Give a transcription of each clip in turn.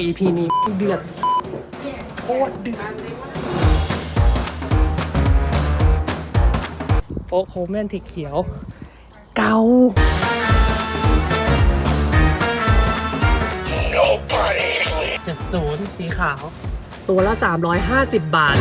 EP นี้เดือดโคตรเดือดโอ้โหแม่นทีเขียว เกาเจ็ดศูนย์สีขาว ตัวละ 350 บาท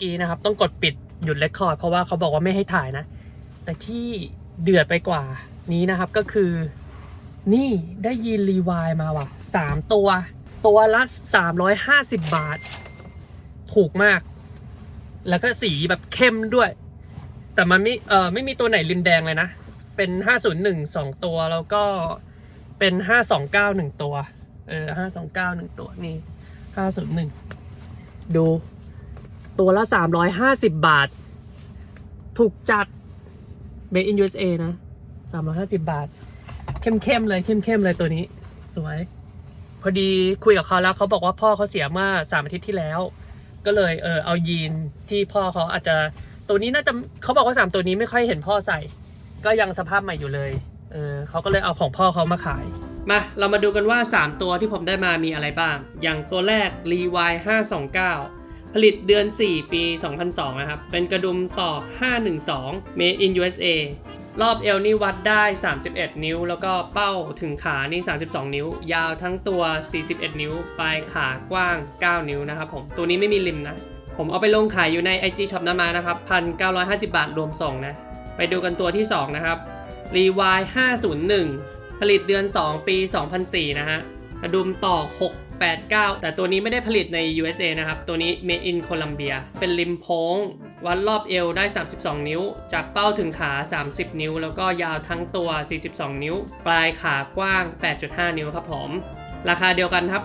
กี้นะครับ ต้องกดปิดหยุดเรคคอร์ดเพราะว่าเขาบอกว่าไม่ให้ถ่ายนะ แต่ที่เดือดไปกว่านี้นะครับก็คือ นี่ได้ยีนรีวายมาว่ะสามตัว ตัวละสามร้อยห้าสิบบาท ถูกมาก แล้วก็สีแบบเข้มด้วย แต่มันไม่เออไม่มีตัวไหนลินแดงเลยนะ เป็นห้าศูนย์หนึ่งสองตัวแล้วก็เป็นห้าสองเก้าหนึ่งตัว เออห้าสองเก้าหนึ่งตัวนี่ห้าศูนย์หนึ่งดู ตัวละ 350 บาท ถูกจัด Made in USA นะ 350 บาท เข้มๆเลยเข้มๆเลยตัวนี้ สวย พอดีคุยกับเขาแล้วเขาบอกว่าพ่อเขาเสียเมื่อสามอาทิตย์ที่แล้ว ก็เลยเออเอายีนที่พ่อเขาอาจจะตัวนี้น่าจะเขาบอกว่าสามตัวนี้ไม่ค่อยเห็นพ่อใส่ ก็ยังสภาพใหม่อยู่เลยเออเขาก็เลยเอาของพ่อเขามาขายมาเรามาดูกันว่า 3 ตัวที่ผมได้มามีอะไรบ้าง อย่างตัวแรก Levi 529 ผลิตเดือน 4 ปี 2002 นะครับ เป็นกระดุมต่อ512 Made in USA รอบเอวนี่วัดได้ 31 นิ้ว แล้วก็เป้าถึงขานี่ 32 นิ้ว ยาวทั้งตัว 41 นิ้ว ปลายขากว้าง 9 นิ้วนะครับผม ตัวนี้ไม่มีริมนะ ผมเอาไปลงขายอยู่ใน IG Shop นามานะครับ 1,950 บาทรวมส่งนะ ไปดูกันตัวที่ 2 นะครับ Levi 501 ผลิตเดือน 2 ปี 2004 นะฮะ กระดุมต่อ 89 แต่ตัวนี้ไม่ได้ผลิตใน USA นะครับ ตัวนี้ Made in Colombia เป็นริมโพ้ง วัดรอบเอวได้ 32 นิ้ว จากเป้าถึงขา 30 นิ้ว แล้วก็ยาวทั้งตัว 42 นิ้ว ปลายขากว้าง 8.5 นิ้วครับผม ราคาเดียวกันครับ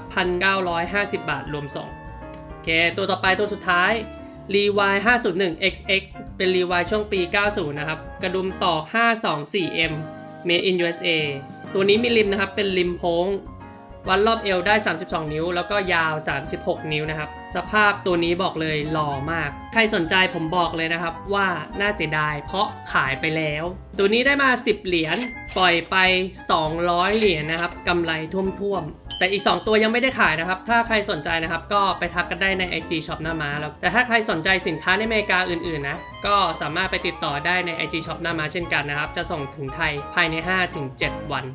1,950 บาทรวมส่งโอเค ตัวต่อไปตัวสุดท้าย Levi 501 XX เป็น Levi ช่วงปี 90 นะครับ กระดุมต่อ 524M Made in USA ตัวนี้มีริมนะครับ เป็นริมโพ้ง วัดรอบเอวได้ 32 นิ้ว แล้วก็ยาว 36 นิ้วนะครับ สภาพตัวนี้บอกเลยหล่อมาก ใครสนใจผมบอกเลยนะครับว่าน่าเสียดาย เพราะขายไปแล้ว ตัวนี้ได้มา 10 เหรียญ ปล่อยไป 200 เหรียญนะครับกำไรท่วมๆ แต่อีก 2 ตัวยังไม่ได้ขายนะครับ ถ้าใครสนใจนะครับ ก็ไปทักกันได้ใน IG Shop หน้ามาแล้ว แต่ถ้าใครสนใจสินค้าในอเมริกาอื่นๆนะ ก็สามารถไปติดต่อได้ใน IG Shop หน้ามาเช่นกันนะครับ จะส่งถึงไทยภายใน 5-7 วัน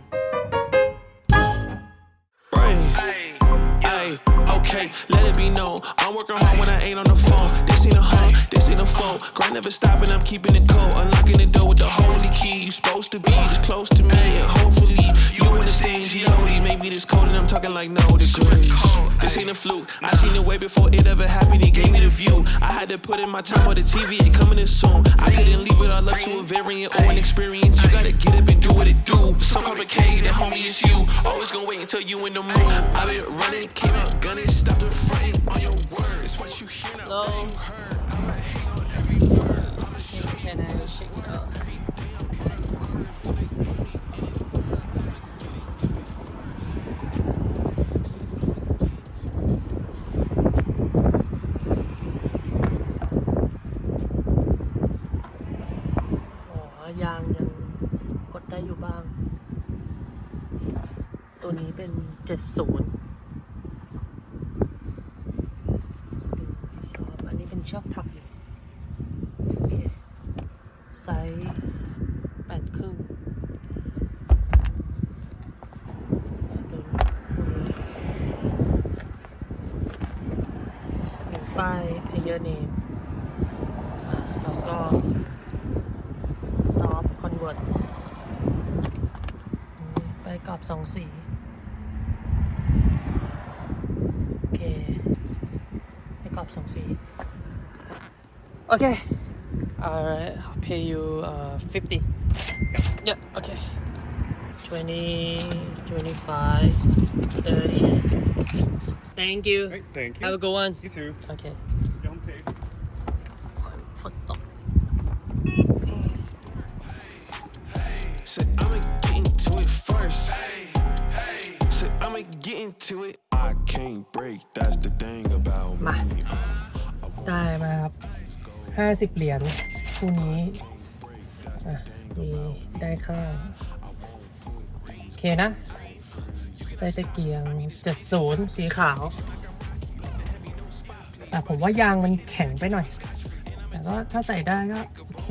okay, let it be known. I'm working hard when I ain't on the phone. This ain't a home, this ain't a phone. Grind never stopping, I'm keeping it cold. Unlocking the door with the holy key. You supposed to be this close to me, and hopefully you understand G.O.D. Maybe this cold and I'm talking like no degrees. This ain't a fluke. I seen it way before it ever happened. He gave me the view. I had to put in my time on the TV. It coming in soon. I couldn't leave it all up to a variant or an experience. You gotta get up and do what it do. So complicated, homie, it's you. Always gonna wait until you in the mood. I've been running, came out gunning, stopped the fronting on your word. It's what you hear, not what you heard. I'ma hang on every word. I'ma show you เป็น70ชอบอันนี้เป็นชอบถักอยู่โอเคไซส์แปดครึ่งดูมีป้ายเพเยอร์เนมแล้วก็ซอฟคอนเวิร์ตไปกรอบสองสี สองสีโอเค alright I'll pay you uh 50 yeah okay 20 25 30 thank you Great, thank you. have a good one You too. okay ได้มาครับห้าสิบเหรียญคู่นี้มีได้ข้างโอเคนะใส่ตะเกียง70สีขาว แต่ผมว่ายางมันแข็งไปหน่อย แต่ก็ถ้าใส่ได้ก็โอเค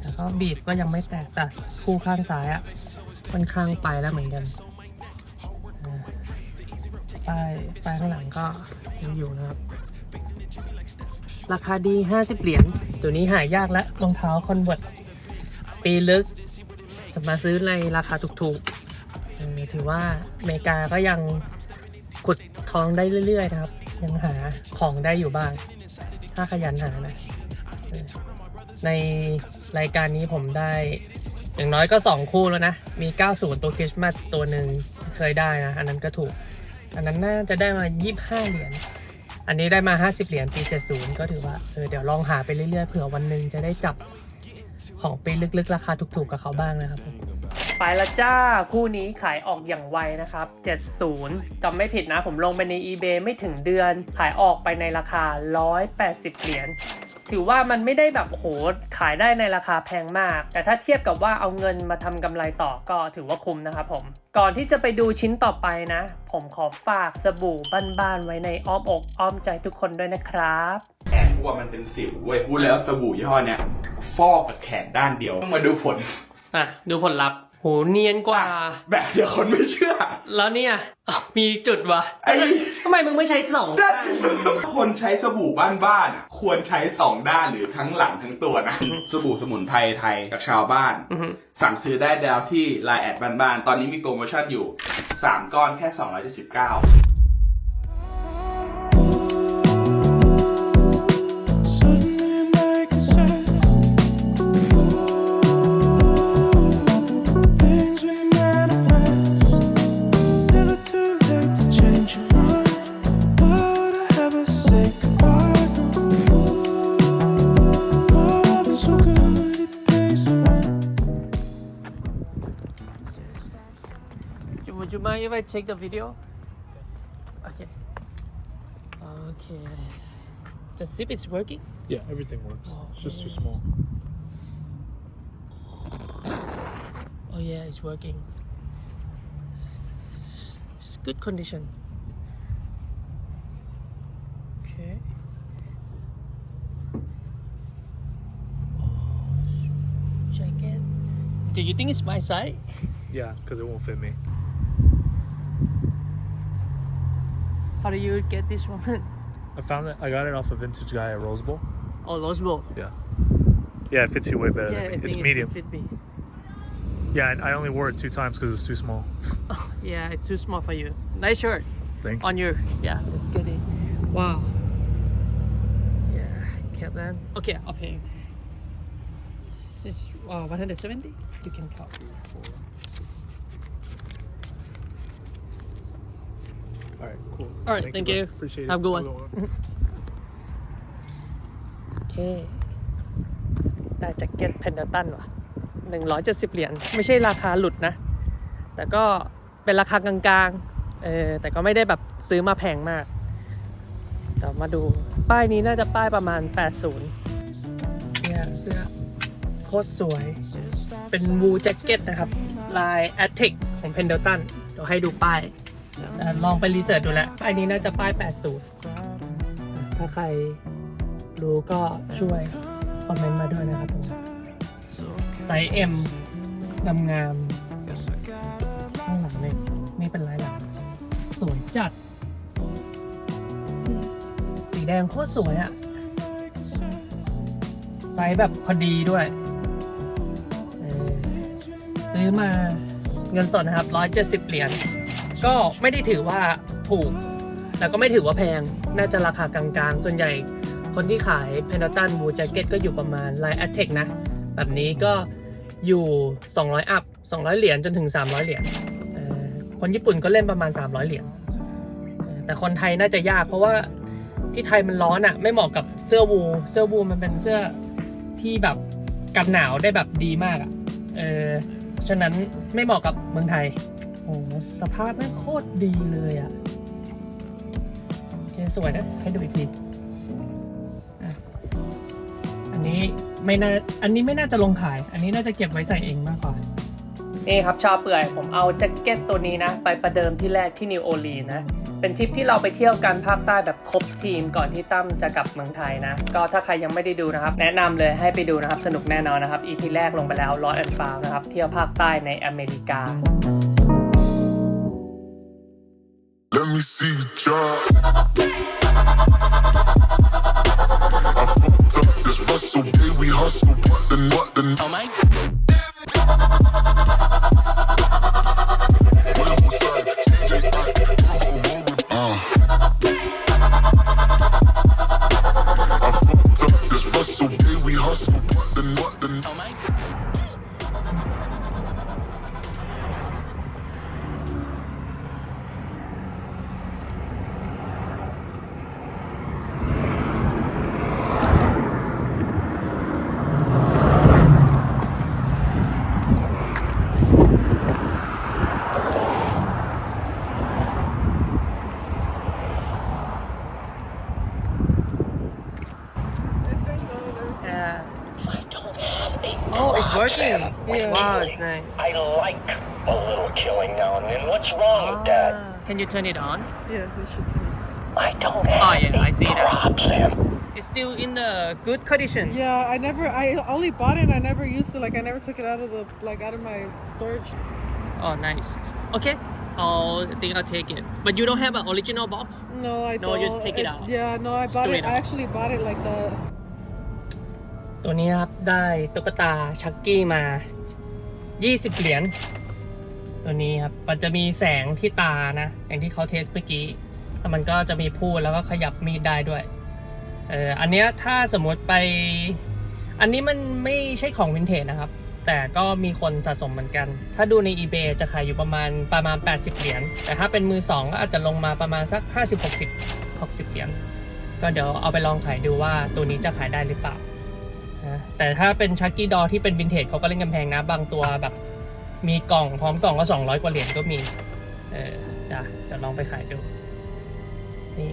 แต่ก็บีบก็ยังไม่แตกแต่คู่ข้างซ้ายอะค่อนข้างไปแล้วเหมือนกันอ่าป้ายป้ายข้างหลังก็ยังอยู่นะครับ ราคาดี 50 เหรียญตัวนี้หายากและรองเท้าคอนเวิร์ตปีลึกจะมาซื้อในราคาถูกๆถือว่าอเมริกาก็ยังขุดทองได้เรื่อยๆนะครับ ยังหาของได้อยู่บ้าง ถ้าขยันหานะ ในรายการนี้ผมได้ อย่างน้อยก็ 2 คู่แล้วนะ มี 90 ตัวคริสต์มาสตัวหนึ่งเคยได้นะ อันนั้นก็ถูก อันนั้นน่าจะได้มา 25 เหรียญ อันนี้ได้มา 50 เหรียญปี70ก็ถือว่าเออเดี๋ยวลองหาไปเรื่อยๆเผื่อวันหนึ่งจะได้จับของปีลึกๆ ราคาถูกๆกับเขาบ้างนะครับ ไปละจ้า คู่นี้ขายออกอย่างไวนะครับ 70จำไม่ผิดนะผมลงไปใน eBay ไม่ถึงเดือน ขายออกไปในราคา 180 เหรียญ ถือว่ามันไม่ได้แบบโอ้โหขายได้ในราคาแพงมาก แต่ถ้าเทียบกับว่าเอาเงินมาทำกำไรต่อก็ถือว่าคุ้มนะครับผม ก่อนที่จะไปดูชิ้นต่อไปนะ ผมขอฝากสบู่บ้านๆไว้ในอ้อมอกอ้อมใจทุกคนด้วยนะครับแขนกูว่ามันเป็นสิวเว้ยพูดแล้วสบู่ยี่ห้อเนี้ยฟอกกับแขนด้านเดียวต้องมาดูผลอะดูผลลัพธ์ โหเนียนกว่า แบบเดี๋ยวคนไม่เชื่อ แล้วเนี่ยอ้าวมีจุดวะไอ้ทำไมมึงไม่ใช้สองด้านคนใช้สบู่บ้านๆอะควรใช้สองด้านหรือทั้งหลังทั้งตัวนะ สบู่สมุนไพรไทยกับชาวบ้านอือฮึสั่งซื้อได้ดาวที่ไลน์แอดบ้านๆตอนนี้มีโปรโมชั่นอยู่ 3 ก้อนแค่ 279 if I take the video? Okay. Okay. The zip is working? Yeah, everything works. Oh, It's just too small. Oh yeah, it's working. It's, it's- it's good condition. Okay. Oh, jacket. Do you think it's my size? Yeah, because it won't fit me. How do you get this one? I found it. I got it off a vintage guy at Rose Bowl. oh, Rose Bowl. Yeah. Yeah, it fits you way better Yeah, than me. It's it medium. Fit me. Yeah, and I only wore it two times because it was too small. Oh, Yeah, it's too small for you. Nice shirt. Thank on your yeah let's get it wow yeah okay I'll pay you it's uh, 170 you can count All cool. All right, thank you. bro. Appreciate it. Have a good Have a one. good one. โอเค ได้แจ็คเก็ตเพนเดตันว่ะ170เหรียญ ไม่ใช่ราคาหลุดนะ แต่ก็เป็นราคากลางๆ เออ แต่ก็ไม่ได้แบบซื้อมาแพงมาก เดี๋ยวมาดู ป้ายนี้น่าจะป้ายประมาณ 80 เนี่ยเสื้อโคตรสวย เป็นวูแจ็คเก็ตนะครับ ลาย a t t i c ของ Pendleton เดี๋ยวให้ดูป้ายแต่ ลองไปรีเสิร์ชดูแล้วป้นี้น่าจะป้าย 80 ถ้าใครรู้ก็ช่วยคอมเมนต์มาด้วยนะครับผมไซส์ M งามงามๆข้างหลังเลยนี่เป็นลายหลังสวยจัด สีแดงโคตรสวยอะไซส์แบบพอดีด้วย ซื้อมาเงินสดนะครับ 170 เหรียญ ก็ไม่ได้ถือว่าถูกแล้วก็ไม่ถือว่าแพง น่าจะราคากลางๆ ส่วนใหญ่คนที่ขายเพน a ตันบูแจ็คเก็ตก็อยู่ประมาณไลน์แอตเทคนะ แบบนี้ก็อยู่ 200 อัพ 200 เหรียญจนถึง 300 เหรียญคนญี่ปุ่นก็เล่นประมาณ 300 เหรียญแต่คนไทยน่าจะยากเพราะว่าที่ไทยมันร้อนอะ่ะ ไม่เหมาะกับเสื้อวูเสื้อวูมันเป็นเสื้อที่แบบกันหนาวได้แบบดีมากอะ่ะเออฉะนั้นไม่เหมาะกับเมืองไทย โอ้สภาพแม่งโคตรดีเลยอะ่ะโอเคสวยนะ ให้ดูอีกทีอันนี้ไม่น่า อันนี้ไม่น่าจะลงขาย อันนี้น่าจะเก็บไว้ใส่เองมากกว่า นี่ครับชาวเปื่อย ผมเอาแจ็คเก็ตตัวนี้นะ ไปประเดิมที่แรกที่นิวโอลีนนะเป็นทริปที่เราไปเที่ยวกันภาคใต้แบบครบทีมก่อนที่ตั้มจะกลับเมืองไทยนะ ก็ถ้าใครยังไม่ได้ดูนะครับ แนะนำเลยให้ไปดูนะครับ สนุกแน่นอนนะครับ EP แรกลงไปแล้วร้อยแอนฟาวนะครับ เที่ยวภาคใต้ในอเมริกา see you. I fucked up yeah, we hustle, but then what then? It's still in the good condition it. Yeah, I never, I only bought it and I never used to, like, I never took it out of the, like, out of my storage. Oh nice Okay I'll I think I'll take it but you don't have an original box No, I No, don't. just take it out. Yeah, no, I bought do it, it I out. actually bought it like the, ตัวนี้นะครับ ได้ตุ๊กตาชักกี้มา 20 เหรียญ ตัวนี้ครับ มันจะมีแสงที่ตานะ อย่างที่เขาเทสเมื่อกี้ แล้วมันก็จะมีพูดแล้วก็ขยับมีดได้ด้วย เอออันเนี้ยถ้าสมมติไป อันนี้มันไม่ใช่ของวินเทจนะครับ แต่ก็มีคนสะสมเหมือนกัน ถ้าดูใน eBay จะขายอยู่ประมาณประมาณ 80 เหรียญ แต่ถ้าเป็นมือสองก็อาจจะลงมาประมาณสัก 50-60 60 เหรียญ ก็เดี๋ยวเอาไปลองขายดูว่าตัวนี้จะขายได้หรือเปล่านะแต่ถ้าเป็นชักกี้ดอที่เป็นวินเทจเขาก็เล่นกันแพงนะ บางตัวแบบมีกล่องพร้อมกล่องก็ 200 กว่าเหรียญก็มี เออเดี๋ยวเดี๋ยวลองไปขายดู นี่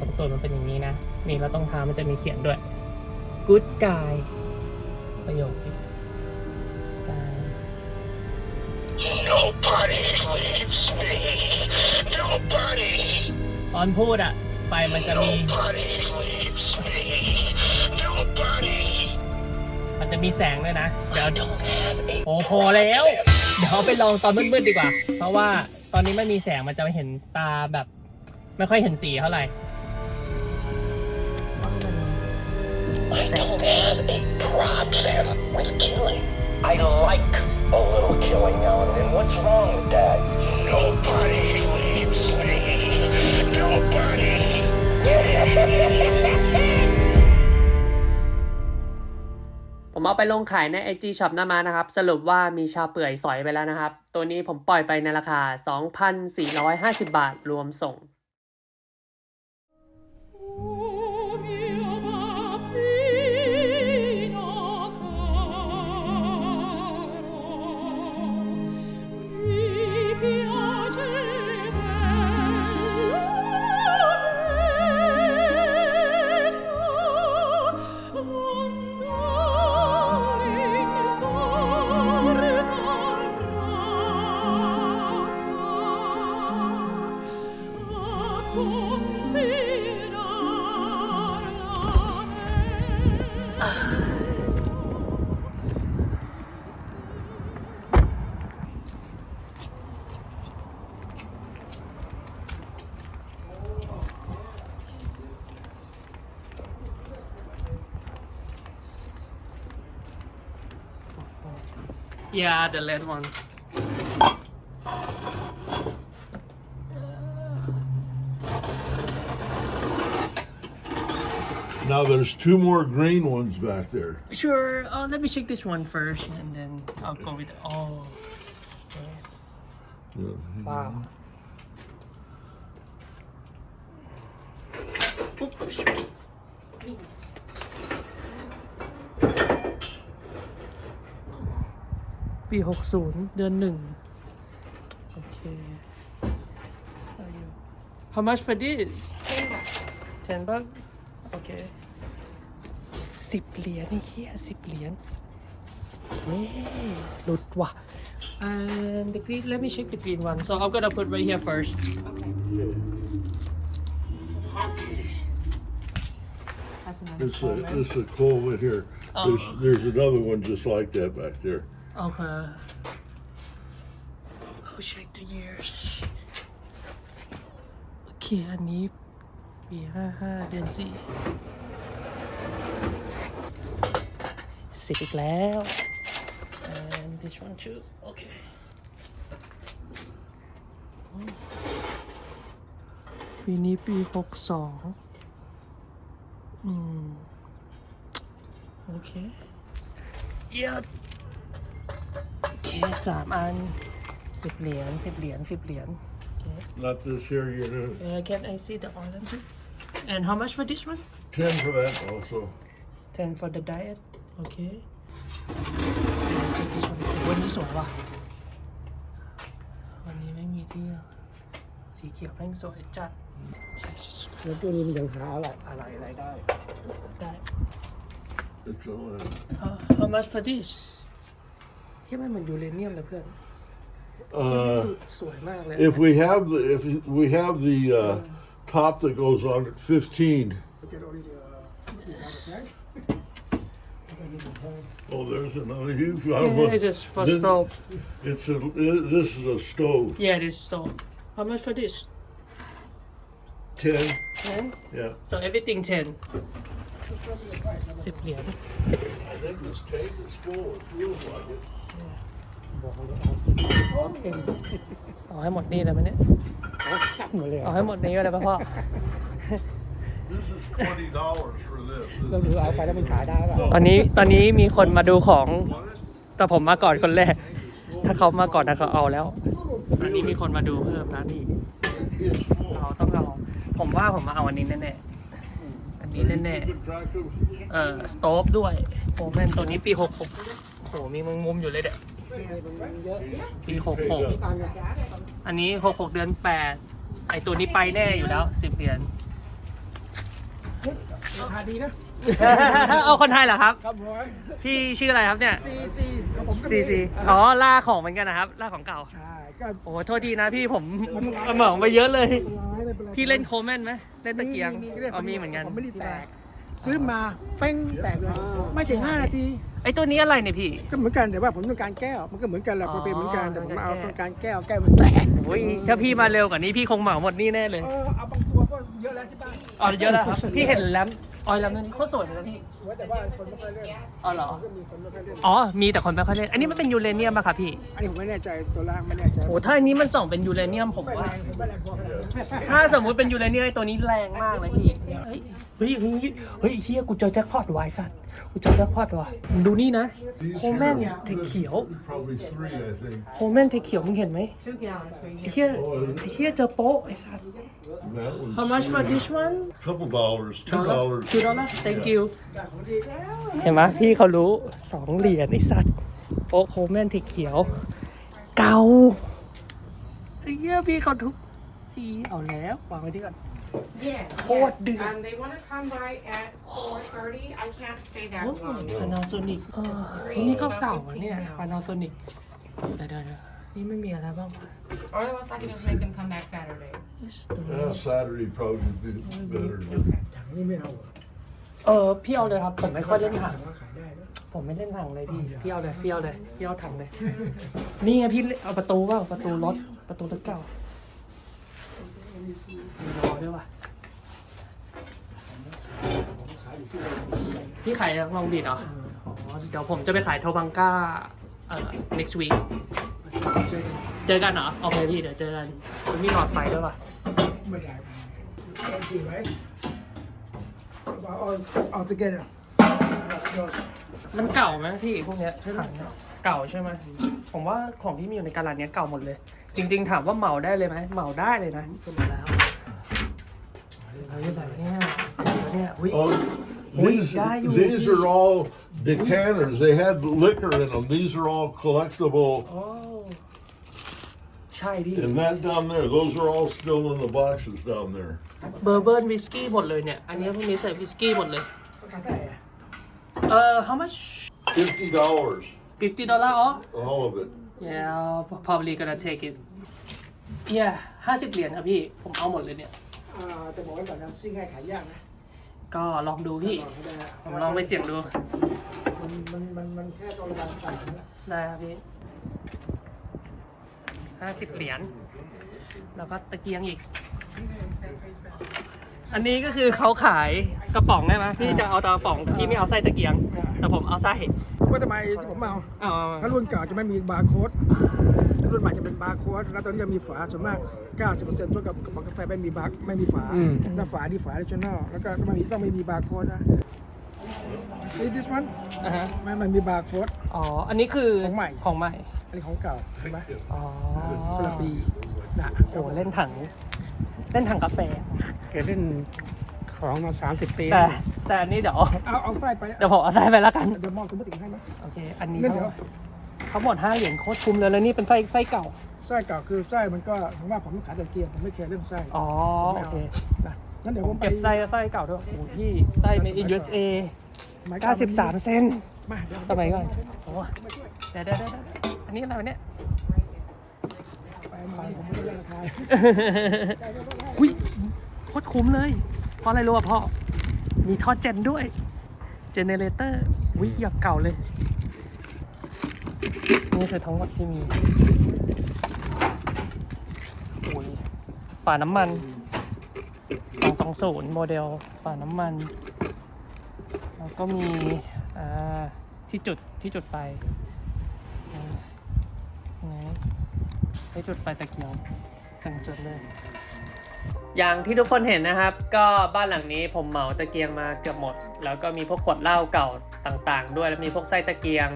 ตรงตัวมันเป็นอย่างนี้นะ นี่แล้วตรงเท้ามันจะมีเขียนด้วย good guy ประโยคนี้ guy Nobody leaves me. Nobody. ตอนพูดอะไฟมันจะมี Nobody leaves me. Nobody. มันจะมีแสงด้วยนะ เดี๋ยว I don't have a โอ้พอแล้ว เดี๋ยวเอาไปลองตอนมืดๆดีกว่า เพราะว่าตอนนี้ไม่มีแสงมันจะไม่เห็นตาแบบ ไม่ค่อยเห็นสีเท่าไหร่ I don't have a problem with killing. I like a little killing now and then. What's wrong with that? Nobody leaves me. Nobody. ผมเอาไปลงขายใน IG Shop หน้ามานะครับ สรุปว่ามีชาวเปื่อยสอยไปแล้วนะครับ ตัวนี้ผมปล่อยไปในราคา 2,450 บาทรวมส่ง Yeah, the lead one. Now there's two more green ones back there. Sure. Uh, let me shake this one first, and then I'll go with all. Oh. Yeah. Wow. ปี 60 เดือนหนึ่งโอเค How much for this 10 bucks โอเคสิบเหรียญนี่เฮียสิบเหรียญเฮ้หลุดว่ะ and the green let me check the green one so I'm gonna put right here first This is this is a Cole in here. There's there's another one just like that back there. Okay I'll check the years โอเค อันนี้ปีห้าห้าเดือนสี่สิบอีกแล้ว and this one too okay ปีนี้ปีหกสองอืม โอเคเยอะโอเค สามอันสิบเหรียญสิบเหรียญสิบเหรียญ Not this here, you know. Uh, can I see the orange too? And how much for this one? Ten for that also. 10 for the diet โอเค take this one วันนี้สวยว่ะ วันนี้ไม่มีที่แล้วสีเขียวแม่งสวยจัด แล้วตัวนี้มันยังหาอะไรอะไรอะไรได้ ได้ It's all uh, Uh, how much for this ใช่ไหมเหมือนยูเรเนียมเลยเพื่อน uh, สวยมากเลย if we have the if we have the uh, top that goes on at fifteen. Oh, there's another huge one. Yeah, it's just for This- stove. It's a this is a stove. Yeah, this stove. How much for this? Ten. 10? Yeah. So everything 10. สิบเหรียญ I think this tank is full. It feels like it. เอาให้หมดนี่เลยไหมเนี่ย หมดเลยเอาให้หมดนี้ก็เลยป่ะพ่อ This is twenty dollars for this. เราดูเอาไปแล้วมันขายได้ป่ะตอนนี้ตอนนี้มีคนมาดูของ แต่ผมมาก่อนคนแรก ถ้าเขามาก่อนนะเขาเอาแล้ว ตอนนี้มีคนมาดูเพิ่มนะนี่ It's full. เราต้องเอาผมว่าผมมาเอาอันนี้แน่ๆ อันนี้แน่ Keep it track of. ๆเอ่อสโตฟด้วยโฟแมนตัวนี้ปี 66 โหมีมึงมุมอยู่เลยเด็กปี66อันนี้66เดือน8ไอตัวนี้ไปแน่อยู่แล้ว10เหรียญราคาดีนะ เอาคนไทยเหรอครับ ครับผมพี่ชื่ออะไรครับเนี่ยซีซีกับผมก็ซีมีซีอ๋อล่าของเหมือนกันนะครับล่าของเก่า ใช่ก็โอ้โหโทษทีนะพี่ผมเหมืองไปเยอะเลยร้ายไม่เป็นไรพี่เล่นโคแมนไหมเล่นตะเกียงมีมีอ๋อมีเหมือนกันผมไม่ได้แตก ซื้อมาเป้งแตกเลยไม่ถึง5นาที ไอตัวนี้อะไรเนี่ยพี่ ก็เหมือนกันแต่ว่าผมต้องการแก้วมันก็เหมือนกันแหละอ๋อมันเป็นเหมือนกันแต่ผมเอาต้ต้อองงกาการรแก้วแก้วมันแตกโอ้ยถ้าพี่มาเร็วกว่านี้พี่คงเหมาหมดนี่แน่เลยเออเอาบางตัวก็เยอะแล้วที่บ้านอ๋อเยอะแล้วครับพี่เห็นแลม ออยแลมนี้โคตรสวยเลยนะพี่สวยแต่ว่าคนไม่ค่อยเล่นอ๋อเหรอ ก็มีคนไม่ค่อยเล่น อ๋อ มีแต่คนไม่ค่อยเล่น อันนี้มันเป็นยูเรเนียมป่ะครับพี่ อันนี้ผมไม่แน่ใจตัวล่างไม่แน่ใจโอ้ถ้าอันนี้มันส่องเป็นยูเรเนียมผมไม่ว่า แรงผมไม่แรงพอขนาดนั้นถ้าสมมุติเป็นยูเรเนียมไอ้ตัวนี้แรงมากเลยพี่ เฮ้ยเฮ้ยเฮ้ยเฮ้ยเฮียกูเจอแจ็คพอตว่ะไอ้สัตว์กูเจอแจ็คพอตว่ะมึงดูนี่นะโคแมนเทคเขียว Probably three, I think. โคแมนเทคเขียวมึงเห็นไหมไอ้เฮียไอ้เฮียเจอโป๊ะไอ้สัตว์ That one's How much for this one couple dollars, two dollars. two dollar thank you เห็นไหมพี่เขารู้สองเหรียญไอ้สัตว์โป๊ะโคแมนเทคเขียว เก่าไอ้เหี้ยพี่เขาทุกทีเอาแล้ววางไว้ที่ก่อน Yes. Fort yes. Deer. Um, they want to come by at 4:30. I can't stay that long. พานาโซนิกเออนี่ก็เก่าอะเนี่ยพานาโซนิกเดี๋ยวเดี๋ยวเดี๋ยวนี่ไม่มีอะไรบ้างวะ Or else I can just make them come back Saturday. Yes, ตัวนี้ Yeah, Saturday probably be better. นี่ไม่เอาเหรอเออพี่เอาเลยครับ ผมไม่ค่อยเล่นถัง ว่าขายได้นะผมไม่เล่นถังเลยพี่ พี่เอาเลยพี่เอาเลยพี่เอาถังเลย นี่ไงพี่เอาประตูว่าประตูรถประตูรถเก่ามีรอด้วยว่ะ พี่ขายลองบีดเหรออ๋อเดี๋ยวผมจะไปขายโทบังก้าเอ่อ next week เจอกันเหรอโอเคพี่เดี๋ยวเจอกันมันมีหลอดไฟด้วยว่ะไม่ได้จริงไหม About all, all together. Let's go. มันเก่าไหมพี่พวกเนี้ยถังเนี่ยเก่าใช่ไหมผมว่าของที่มีอยู่ในการันเนี้ยเก่าหมดเลย จริง ๆ ถามว่าเหมาได้เลยไหมเหมาได้เลยนะขึ้นมาแล้วเฮ้ยแบบเนี้ยเนี่ยอุ้ย Oh, Wait, these, yeah, you- these are all decanters. They had liquor in them. These are all collectible. โอ้ ใช่พี่ And that down there, those are all still in the boxes down there. เบอร์เบิร์นวิสกี้หมดเลยเนี่ย อันนี้พวกนี้ใส่วิสกี้หมดเลยเออ how much Fifty dollars, 50 dollar off all of it. yeah probably gonna take it yeah 50 เหรียญครับพี่ ผมเอาหมดเลยเนี่ย อ่าจะบอกไว้ก่อนนะซิ่งง่ายขายยากนะก็ลองดูพี่ลองให้ได้นะผมลองไปเสี่ยงดู มันมันมันมันแค่ตัวระดับต่างๆนะ ได้ครับพี่ ห้าสิบเหรียญ แล้วก็ตะเกียงอีก อันนี้ก็คือเขาขายกระป๋องได้ไหมพี่จะเอาตะกระป๋องแต่พี่ไม่เอาไส้ตะเกียง แต่ผมเอาไส้ว่าทำไมผมเอาเอาถ้ารุ่นเก่าจะไม่มีบาร์โค้ดรุ่นใหม่จะเป็นบาร์โค้ดแล้วตอนนี้จะมีฝาส่วนมาก 90%ทั่วกับกระป๋องกาแฟไม่มีบาร์ไม่มีฝาหน้าฝานี่ฝาดิจิทัลแล้วก็ต้องไม่มีต้องไม่มีบาร์โค้ดนะ See this one อ่าฮะไม่มันมีบาร์โค้ด อ๋อ อันนี้คือของใหม่ ของใหม่ อันนี้ของเก่าเห็นไหมอ๋อคนละปีนะโหเล่นถัง เล่นถังกาแฟแกเล่นของมาสามสิบปีแต่แต่อันนี้เดี๋ยวเอาเอาไส้ไปเดี๋ยวผมเอาไส้ไปแล้วกันเดี๋ยวมองคุณผู้ติ่งให้ไหมโอเคอันนี้เล่นเดี๋ยวเขาหมดห้าเหรียญโคตรคุ้มเลยแล้วนี่เป็นไส้ไส้เก่าไส้เก่าคือไส้มันก็ผมว่าผมขายแต่เกียร์ผมไม่แคร์เรื่องไส้อ๋อโอเคนะงั้นเดี๋ยวผผมมไปเก็บไส้ไส้เก่าด้วยโอ้โหพี่ไส้ made in USA ไม้เก่93 เซนต์มาเดี๋ยวสมัยก่อนโอ้เดี๋ยวเดี๋ยว เดี๋ยวเดี๋ยวอันนี้อะไรวะเนี่ยไปมาผมไม่ได้เล่นราคาอุ้ยโคตรคุ้มเลย เพราะอะไรรู้ป่ะพ่อ มีท่อเจนด้วย เจเนเรเตอร์วิอย่างเก่าเลย นี่คือทั้งหมดที่มีโอ้ยฝาน้ำมัน 220 โมเดลฝาน้ำมันแล้วก็มีอ่าที่จุดที่จุดไฟอ่าไหน ให้จุดไฟตะเกียงตั้งจุดเลยอย่างที่ทุกคนเห็นนะครับ ก็บ้านหลังนี้ผมเหมาตะเกียงมาเกือบหมด แล้วก็มีพวกขวดเหล้าเก่าต่างๆ ด้วยแล้วมีพวกไส้ตะเกียง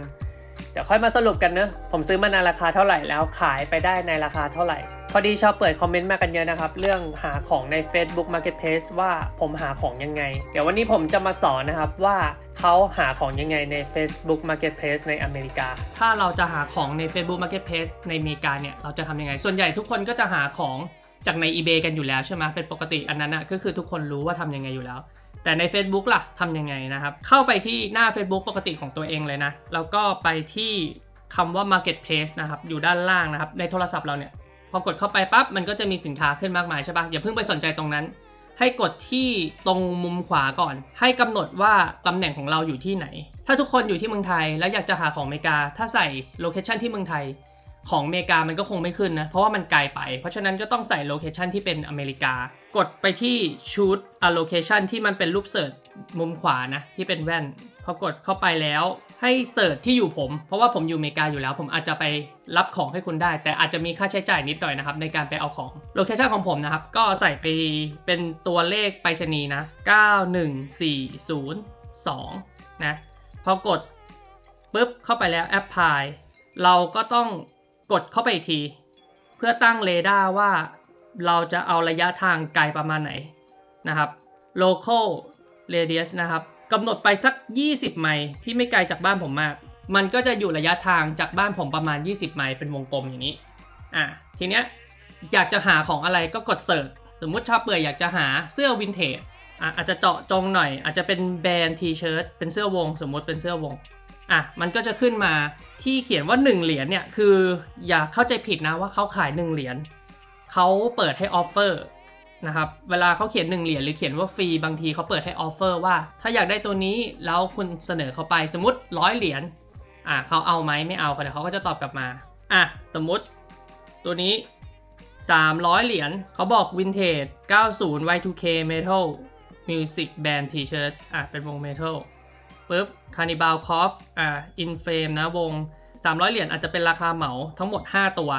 เดี๋ยวค่อยมาสรุปกันเนอะผมซื้อมาในราคาเท่าไหร่แล้วขายไปได้ในราคาเท่าไหร่ พอดีชอบเปิดคอมเมนต์มากันเยอะนะครับ เรื่องหาของใน Facebook Marketplace ว่าผมหาของยังไง เดี๋ยววันนี้ผมจะมาสอนนะครับว่าเขาหาของยังไงใน Facebook Marketplace ในอเมริกา ถ้าเราจะหาของใน Facebook Marketplace ในอเมริกาเนี่ยเราจะทำยังไง ส่วนใหญ่ทุกคนก็จะหาของจากใน eBay กันอยู่แล้วใช่ไหมเป็นปกติอันนั้นนะก็คือทุกคนรู้ว่าทำยังไงอยู่แล้วแต่ใน Facebook ล่ะทำยังไงนะครับ เข้าไปที่หน้า Facebook ปกติของตัวเองเลยนะ แล้วก็ไปที่คำว่า Marketplace นะครับ อยู่ด้านล่างนะครับ ในโทรศัพท์เราเนี่ย พอกดเข้าไปปั๊บมันก็จะมีสินค้าขึ้นมากมายใช่ปะอย่าเพิ่งไปสนใจตรงนั้น ให้กดที่ตรงมุมขวาก่อน ให้กำหนดว่าตำแหน่งของเราอยู่ที่ไหน ถ้าทุกคนอยู่ที่เมืองไทยแล้วอยากจะหาของอเมริกา ถ้าใส่โลเคชันที่เมืองไทยของอเมริกามันก็คงไม่ขึ้นนะ เพราะว่ามันไกลไป เพราะฉะนั้นก็ต้องใส่โลเคชันที่เป็นอเมริกา กดไปที่ shoot allocation ที่มันเป็นรูปเสิร์ชมุมขวานะที่เป็นแว่น พอกดเข้าไปแล้วให้เสิร์ชที่อยู่ผม เพราะว่าผมอยู่อเมริกาอยู่แล้ว ผมอาจจะไปรับของให้คุณได้ แต่อาจจะมีค่าใช้จ่ายนิดหน่อยนะครับในการไปเอาของโลเคชันของผมนะครับ ก็ใส่ไปเป็นตัวเลขไปรษณีย์นะ 91402 นะ พอกดปุ๊บเข้าไปแล้วแอปพลายเราก็ต้องกดเข้าไปอีกที เพื่อตั้งเรดาร์ว่าเราจะเอาระยะทางไกลประมาณไหนนะครับ local radius นะครับ กำหนดไปสัก 20 ไมล์ที่ไม่ไกลจากบ้านผมมาก มันก็จะอยู่ระยะทางจากบ้านผมประมาณ 20 ไมล์เป็นวงกลมอย่างนี้ อะ ทีเนี้ยอยากจะหาของอะไรก็กดเสิร์ช สมมุติชาวเปื่อยอยากจะหาเสื้อวินเทจ อะอาจจะเจาะจงหน่อย อาจจะเป็นแบรนด์ทีเชิร์ตเป็นเสื้อวง สมมุติเป็นเสื้อวง อะ มันก็จะขึ้นมาที่เขียนว่า 1 เหรียญเนี่ย คืออย่าเข้าใจผิดนะว่าเขาขาย 1 เหรียญเขาเปิดให้ออฟเฟอร์ นะครับเวลาเขาเขียน1เหรียญหรือเขียนว่าฟรีบางทีเขาเปิดให้ออฟเฟอร์ว่า ถ้าอยากได้ตัวนี้แล้วคุณเสนอเขาไปสมมติร้อยเหรียญอะเขาเอาไหมไม่เอาเดี๋ยวเขาก็จะตอบกลับมาอะสมมติตัวนี้ 300 เหรียญเขาบอกวินเทจ90 Y2K Metal Music Band T-shirt อะเป็นวง Metal ปุ๊บคานิบาลคอฟอ่าอินเฟมนะวง 300 เหรียญอาจจะเป็นราคาเหมาทั้งหมด 5 ตัว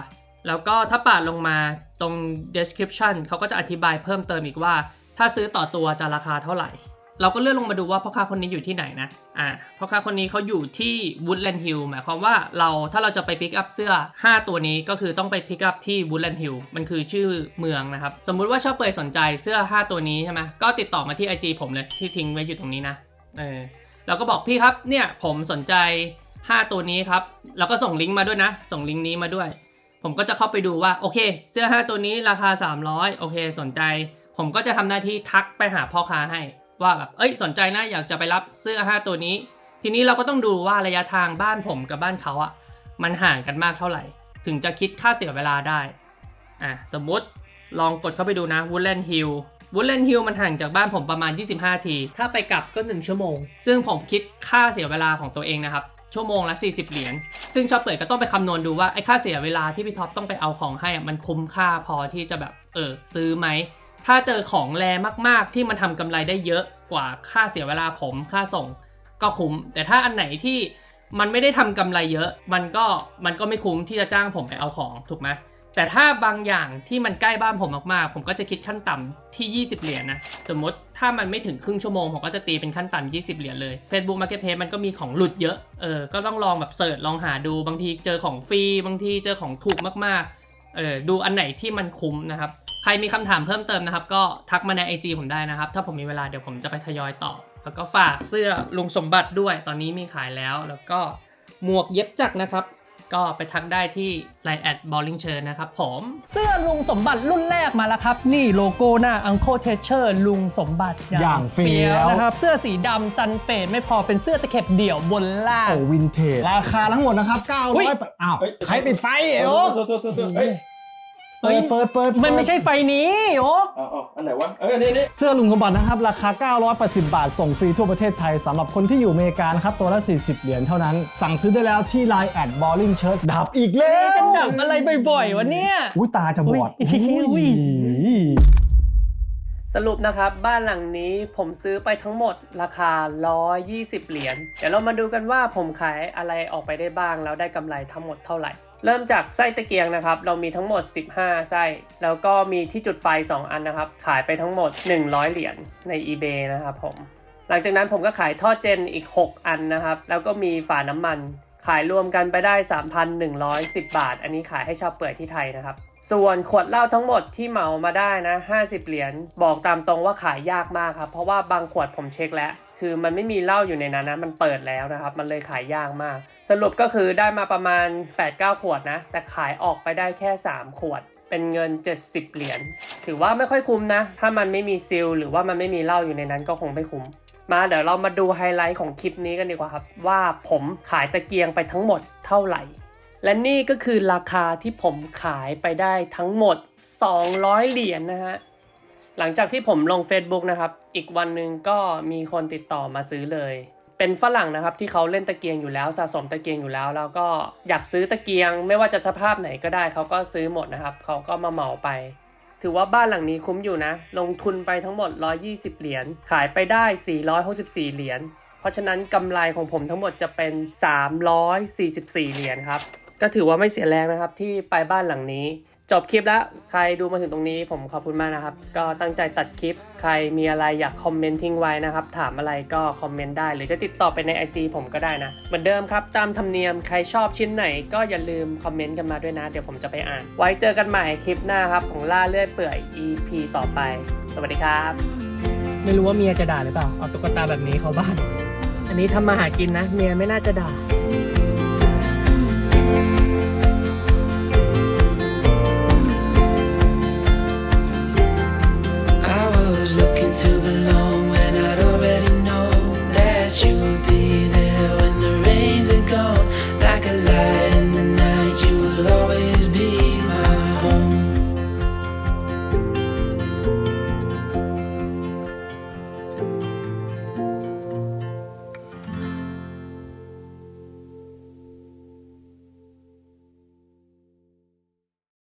แล้วก็ถ้าปาดลงมาตรง description เขาก็จะอธิบายเพิ่มเติมอีกว่า ถ้าซื้อต่อตัวจะราคาเท่าไหร่ เราก็เลื่อนลงมาดูว่าพ่อค้าคนนี้อยู่ที่ไหนนะ อ่า พ่อค้าคนนี้เขาอยู่ที่ Woodland Hill หมายความว่าเราถ้าเราจะไปพิกอัพเสื้อ 5 ตัวนี้ก็คือต้องไปพิกอัพที่ Woodland Hill มันคือชื่อเมืองนะครับ สมมุติว่าชอบเปยสนใจเสื้อ 5 ตัวนี้ใช่ไหมก็ติดต่อมาที่ IG ผมเลยที่ทิ้งไว้อยู่ตรงนี้นะ เออเราก็บอกพี่ครับ เนี่ยผมสนใจ 5 ตัวนี้ครับ แล้วก็ส่งลิงก์มาด้วยนะ ส่งลิงก์นี้มาด้วย ผมก็จะเข้าไปดูว่าโอเค เสื้อ 5 ตัวนี้ราคา 300 โอเค สนใจ ผมก็จะทำหน้าที่ทักไปหาพ่อค้าให้ ว่าแบบเอ้ยสนใจนะอยากจะไปรับเสื้อ 5 ตัวนี้ ทีนี้เราก็ต้องดูว่าระยะทางบ้านผมกับบ้านเขาอะมันห่างกันมากเท่าไหร่ ถึงจะคิดค่าเสียเวลาได้อะสมมติลองกดเข้าไปดูนะ Woodland Hill Woodland Hill มันห่างจากบ้านผมประมาณ 25 ที ถ้าไปกลับก็ 1 ชั่วโมง ซึ่งผมคิดค่าเสียเวลาของตัวเองนะครับ ชั่วโมงละ 40 เหรียญ ซึ่งชอบเปิดก็ต้องไปคำนวณดูว่าไอ้ค่าเสียเวลาที่พี่ท็อปต้องไปเอาของให้อะมันคุ้มค่าพอที่จะแบบเออซื้อไหม ถ้าเจอของแรมากๆ ที่มันทำกำไรได้เยอะกว่าค่าเสียเวลาผมค่าส่งก็คุ้ม แต่ถ้าอันไหนที่มันไม่ได้ทำกำไรเยอะ มันก็มันก็ไม่คุ้มที่จะจ้างผมไปเอาของถูกไหม แต่ถ้าบางอย่างที่มันใกล้บ้านผมมากๆ ผมก็จะคิดขั้นต่ำที่ 20 เหรียญนะ สมมติถ้ามันไม่ถึงครึ่งชั่วโมง ผมก็จะตีเป็นขั้นต่ำ20 เหรียญเลย Facebook Marketplace มันก็มีของหลุดเยอะ เออ ก็ต้องลองแบบเสิร์ชลองหาดู บางทีเจอของฟรี บางทีเจอของถูกมากๆ เออ ดูอันไหนที่มันคุ้มนะครับ ใครมีคำถามเพิ่มเติมนะครับ ก็ทักมาใน IG ผมได้นะครับ ถ้าผมมีเวลาเดี๋ยวผมจะไปทยอยตอบ แล้วก็ฝากเสื้อลุงสมบัติด้วย ตอนนี้มีขายแล้ว แล้วก็หมวกเย็บจักรนะครับ ก็ไปทักได้ที่ Line แอด Balling Shirt นะครับผมเสื้อลุงสมบัติรุ่นแรกมาแล้วครับ นี่โลโก้หน้า Uncle Teacher ลุงสมบัติอย่างเฟี้ยว นะครับ เสื้อสีดำซันเฟดไม่พอเป็นเสื้อตะเข็บเดี่ยวบนล่าง โอ้วินเทจราคาทั้งหมดนะครับอุ๊ย900อ้าวใครปิดไฟเอ๋โเปิด เปิดเปิดมันไม่ใช่ไฟนี้โอ๊กเสื้อลุงสมบัตินะครับ ราคา 980 บาท ส่งฟรีทั่วประเทศไทยสำหรับคนที่อยู่อเมริกานะครับ ตัวละ 40 เหรียญเท่านั้น สั่งซื้อได้แล้วที่ Line แอด Balling Shirt ดับอีกแล้วจะดับอะไรบ่อยๆวะเนี่ยอุ้ยตาจะบอดอุ๊ยอุ้ยสรุปนะครับ บ้านหลังนี้ผมซื้อไปทั้งหมดราคา 120 เหรียญ เดี๋ยวเรามาดูกันว่าผมขายอะไรออกไปได้บ้างแล้วได้กำไรทั้งหมดเท่าไหร่ เริ่มจากไส้ตะเกียงนะครับ เรามีทั้งหมด 15 ไส้ แล้วก็มีที่จุดไฟ 2 อันนะครับ ขายไปทั้งหมด 100 เหรียญใน eBay นะครับผม หลังจากนั้นผมก็ขายท่อเจนอีก 6 อันนะครับ แล้วก็มีฝาน้ำมัน ขายรวมกันไปได้ 3,110 บาท อันนี้ขายให้ชาวเปื่อยที่ไทยนะครับ ส่วนขวดเหล้าทั้งหมดที่เหมามาได้นะ 50 เหรียญ บอกตามตรงว่าขายยากมากครับ เพราะว่าบางขวดผมเช็คแล้ว คือมันไม่มีเหล้าอยู่ในนั้นนะมันเปิดแล้วนะครับ มันเลยขายยากมาก สรุปก็คือได้มาประมาณ 8-9 ขวดนะ แต่ขายออกไปได้แค่ 3 ขวด เป็นเงิน 70 เหรียญถือว่าไม่ค่อยคุ้มนะ ถ้ามันไม่มีซิลหรือว่ามันไม่มีเหล้าอยู่ในนั้นก็คงไม่คุ้มมาเดี๋ยวเรามาดูไฮไลท์ของคลิปนี้กันดีกว่าครับ ว่าผมขายตะเกียงไปทั้งหมดเท่าไหร่ และนี่ก็คือราคาที่ผมขายไปได้ทั้งหมด 200 เหรียญนะฮะ หลังจากที่ผมลง Facebook นะครับ อีกวันหนึ่งก็มีคนติดต่อมาซื้อเลย เป็นฝรั่งนะครับที่เขาเล่นตะเกียงอยู่แล้วสะสมตะเกียงอยู่แล้ว แล้วก็อยากซื้อตะเกียง ไม่ว่าจะสภาพไหนก็ได้เขาก็ซื้อหมดนะครับเขาก็มาเหมาไป ถือว่าบ้านหลังนี้คุ้มอยู่นะ ลงทุนไปทั้งหมด 120 เหรียญขายไปได้ 464 เหรียญเพราะฉะนั้นกำไรของผมทั้งหมดจะเป็น 344 เหรียญครับก็ถือว่าไม่เสียแรงนะครับที่ไปบ้านหลังนี้ จบคลิปแล้ว ใครดูมาถึงตรงนี้ผมขอบคุณมากนะครับ ก็ตั้งใจตัดคลิป ใครมีอะไรอยากคอมเมนต์ทิ้งไว้นะครับ ถามอะไรก็คอมเมนต์ได้ หรือจะติดต่อไปใน IG ผมก็ได้นะ เหมือนเดิมครับ ตามธรรมเนียมใครชอบชิ้นไหน ก็อย่าลืมคอมเมนต์กันมาด้วยนะ เดี๋ยวผมจะไปอ่าน ไว้เจอกันใหม่คลิปหน้าครับ ของล่าเลื่อยเปื่อย EP ต่อไป สวัสดีครับ ไม่รู้ว่าเมียจะด่าหรือเปล่า เอาตุ๊กตาแบบนี้เข้าบ้าน อันนี้ทำมาหากินนะ เมียไม่น่าจะด่า to belong.